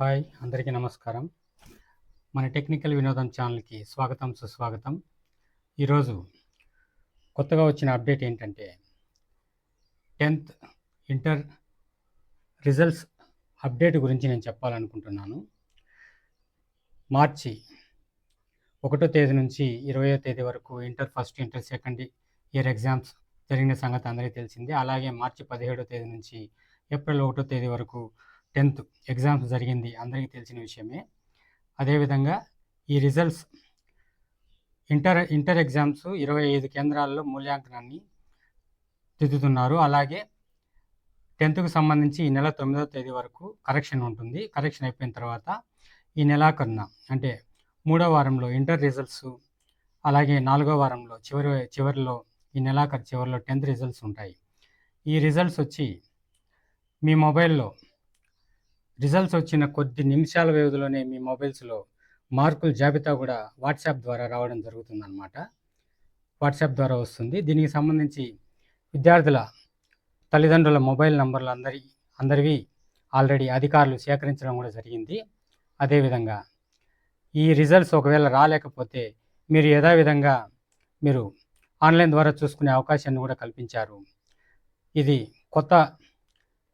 Hi అందరికీ నమస్కారం. మన టెక్నికల్ వినోదం ఛానల్కి స్వాగతం సుస్వాగతం. ఈరోజు కొత్తగా వచ్చిన అప్డేట్ ఏంటంటే టెన్త్ ఇంటర్ రిజల్ట్స్ అప్డేట్ గురించి నేను చెప్పాలనుకుంటున్నాను. మార్చి ఒకటో తేదీ నుంచి ఇరవయో తేదీ వరకు inter first inter second year exams జరిగిన సంగతి అందరికీ తెలిసిందే. అలాగే మార్చి పదిహేడో తేదీ నుంచి ఏప్రిల్ ఒకటో తేదీ వరకు టెన్త్ ఎగ్జామ్స్ జరిగింది. అందరికీ తెలిసిన విషయమే. అదేవిధంగా ఈ రిజల్ట్స్ ఇంటర్ ఇంటర్ ఎగ్జామ్స్ ఇరవై ఐదు కేంద్రాల్లో మూల్యాంకనాన్ని దిద్దుతున్నారు. అలాగే టెన్త్కు సంబంధించి ఈ నెల తొమ్మిదవ తేదీ వరకు కరెక్షన్ ఉంటుంది. కరెక్షన్ అయిపోయిన తర్వాత ఈ నెలాఖరున అంటే మూడో వారంలో ఇంటర్ రిజల్ట్స్ అలాగే నాలుగో వారంలో చివరి చివరిలో ఈ నెలాఖరు చివరిలో టెన్త్ రిజల్ట్స్ ఉంటాయి. ఈ రిజల్ట్స్ వచ్చి మీ మొబైల్లో రిజల్ట్స్ వచ్చిన కొద్ది నిమిషాల వ్యవధిలోనే మీ మొబైల్స్లో మార్కుల జాబితా కూడా వాట్సాప్ ద్వారా రావడం జరుగుతుందన్నమాట. వాట్సాప్ ద్వారా వస్తుంది. దీనికి సంబంధించి విద్యార్థుల తల్లిదండ్రుల మొబైల్ నంబర్లు అందరి అందరివి ఆల్రెడీ అధికారులు సేకరించడం కూడా జరిగింది. అదేవిధంగా ఈ రిజల్ట్స్ ఒకవేళ రాలేకపోతే మీరు యథావిధంగా మీరు ఆన్లైన్ ద్వారా చూసుకునే అవకాశాన్ని కూడా కల్పించారు. ఇది కొత్త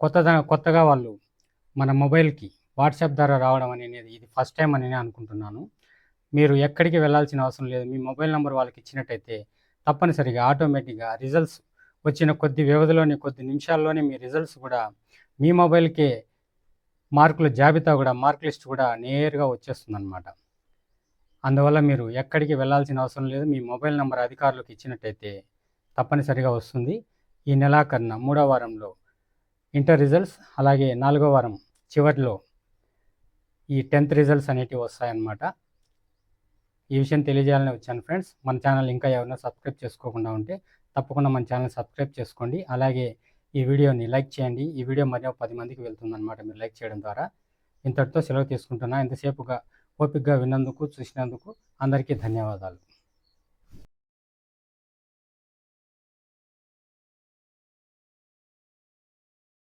కొత్త కొత్తగా వాళ్ళు మన మొబైల్కి వాట్సాప్ ద్వారా రావడం అనేది ఇది ఫస్ట్ టైం అని నేను అనుకుంటున్నాను. మీరు ఎక్కడికి వెళ్ళాల్సిన అవసరం లేదు. మీ మొబైల్ నెంబర్ వాళ్ళకి ఇచ్చినట్టయితే తప్పనిసరిగా ఆటోమేటిక్గా రిజల్ట్స్ వచ్చిన కొద్ది వ్యవధిలోనే కొద్ది నిమిషాల్లోనే మీ రిజల్ట్స్ కూడా మీ మొబైల్కే మార్కుల జాబితా కూడా మార్క్ లిస్ట్ కూడా నేరుగా వచ్చేస్తుంది అనమాట అందువల్ల మీరు ఎక్కడికి వెళ్ళాల్సిన అవసరం లేదు. మీ మొబైల్ నెంబర్ అధికారులకు ఇచ్చినట్టయితే తప్పనిసరిగా వస్తుంది. ఈ నెలాఖరున మూడో వారంలో ఇంటర్ రిజల్ట్స్ అలాగే నాలుగో వారం చివరిలో ఈ టెన్త్ రిజల్ట్స్ అనేటివి వస్తాయన్నమాట. ఈ విషయం తెలియజేయాలని వచ్చాను ఫ్రెండ్స్. మన ఛానల్ ఇంకా ఎవరైనా సబ్స్క్రైబ్ చేసుకోకుండా ఉంటే తప్పకుండా మన ఛానల్ సబ్స్క్రైబ్ చేసుకోండి. అలాగే ఈ వీడియోని లైక్ చేయండి. ఈ వీడియో మధ్య పది మందికి వెళ్తుందన్నమాట మీరు లైక్ చేయడం ద్వారా. ఇంతటితో సెలవు తీసుకుంటున్నా. ఇంతసేపుగా ఓపికగా విన్నందుకు చూసినందుకు అందరికీ ధన్యవాదాలు.